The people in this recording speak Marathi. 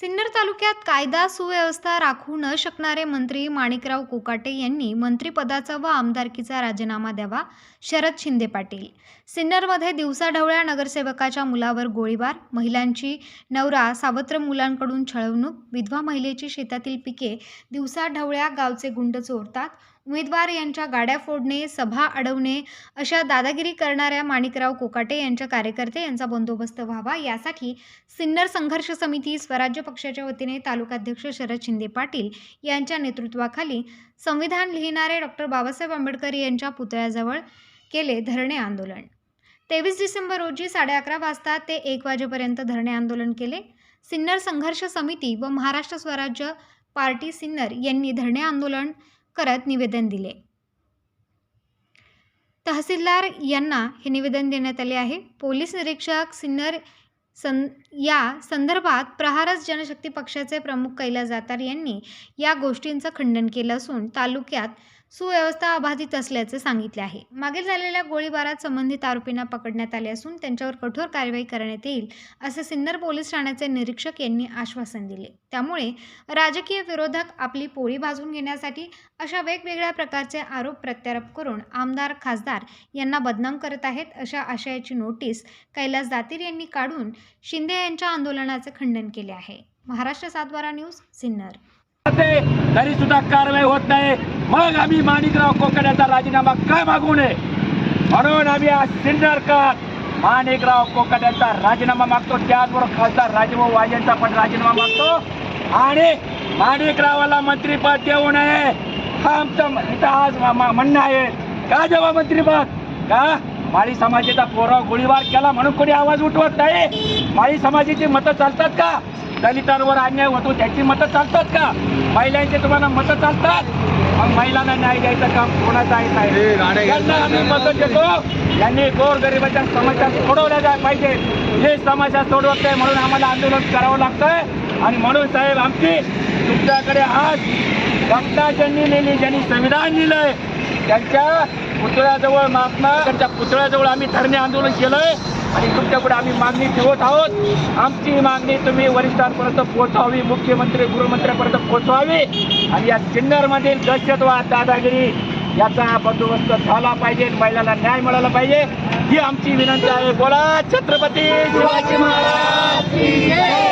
सिन्नर तालुक्यात कायदा सुव्यवस्था राखू न शकणारे मंत्री माणिकराव कोकाटे यांनी मंत्रिपदाचा व आमदारकीचा राजीनामा द्यावा शरद शिंदे पाटील. सिन्नरमध्ये दिवसाढवळ्या नगरसेवकाच्या मुलावर गोळीबार महिलांची नवरा सावत्र मुलांकडून छळवणूक विधवा महिलेची शेतातील पिके दिवसाढवळ्या गावचे गुंड चोरतात उमेदवार यांच्या गाड्या फोडणे सभा अडवणे अशा दादागिरी करणाऱ्या माणिकराव कोकाटे यांच्या कार्यकर्ते यांचा बंदोबस्त व्हावा यासाठी सिन्नर संघर्ष समिती स्वराज्य पक्षाच्या वतीने तालुकाध्यक्ष शरद शिंदे पाटील यांच्या नेतृत्वाखाली संविधान लिहिणारे डॉक्टर बाबासाहेब आंबेडकर यांच्या पुतळ्याजवळ केले धरणे आंदोलन. तेवीस डिसेंबर रोजी साडे अकरा वाजता ते एक वाजेपर्यंत धरणे आंदोलन केले. सिन्नर संघर्ष समिती व महाराष्ट्र स्वराज्य पार्टी सिन्नर यांनी धरणे आंदोलन करत निवेदन दिले. तहसीलदार यांना हे निवेदन देण्यात आले आहे. पोलीस निरीक्षक सिन्नर सं या संदर्भात प्रहारस जनशक्ती पक्षाचे प्रमुख कैलास जातार यांनी या गोष्टींचं खंडन केलं असून तालुक्यात सुव्यवस्था अबाधित असल्याचे सांगितले आहे. मागील झालेल्या गोळीबारात संबंधित आरोपींना पकडण्यात आले असून त्यांच्यावर कठोर कारवाई करण्यात येईल असे सिन्नर पोलीस ठाण्याचे निरीक्षक यांनी आश्वासन दिले. त्यामुळे राजकीय विरोधक आपली पोळी भाजून घेण्यासाठी अशा वेगवेगळ्या प्रकारचे आरोप प्रत्यारोप करून आमदार खासदार यांना बदनाम करत आहेत अशा आशयाची नोटीस कैलास दातीर यांनी काढून शिंदे यांच्या आंदोलनाचे खंडन केले आहे. महाराष्ट्र सातबारा न्यूज सिन्नर. ते तरी सुद्धा कारवाई होत नाही. मग आम्ही माणिकराव कोकड्याचा राजीनामा काय मागू नये? म्हणून आम्ही आज सिन्नरकर माणिकराव कोकण्याचा राजीनामा मागतो. त्याचबरोबर खासदार राजभाऊ वाजेंचा पण राजीनामा मागतो. आणि माणिकरावाला मंत्रीपद देऊ नये. हा आमचं इथं आज म्हणणं आहे. का जेव्हा मंत्रीपद? का? माळी समाजाचा पोराव गोळीबार केला म्हणून कोणी आवाज उठवत नाही? माळी समाजाची मतं चालतात का? दलितांवर अन्याय होतो त्याची मतं चालतात का? महिलांचे तुम्हाला मतं चालतात? मग महिलांना न्याय द्यायचं काम कोणाचं आहे साहेब? त्यांना आम्ही मतं देतो. यांनी गोरगरिबाच्या समस्या सोडवल्या जाय पाहिजे. हे समस्या सोडवत नाही म्हणून आम्हाला आंदोलन करावं लागतंय. आणि म्हणून साहेब आमची तुमच्याकडे आज भक्ताच्यांनी लिहिली ज्यांनी संविधान लिहिलंय त्यांच्या पुतळ्याजवळ मागणं त्या पुतळ्याजवळ आम्ही धरणे आंदोलन केलंय आणि तुमच्याकडे आम्ही मागणी ठेवत आहोत. आमची मागणी तुम्ही वरिष्ठांपर्यंत पोहोचवावी मुख्यमंत्री गृहमंत्र्यांपर्यंत पोहोचवावी आणि या सिन्नरमधील दहशतवाद दादागिरी याचा बंदोबस्त झाला पाहिजे महिलांना न्याय मिळाला पाहिजे. ही आमची विनंती आहे. बोला छत्रपती शिवाजी महाराज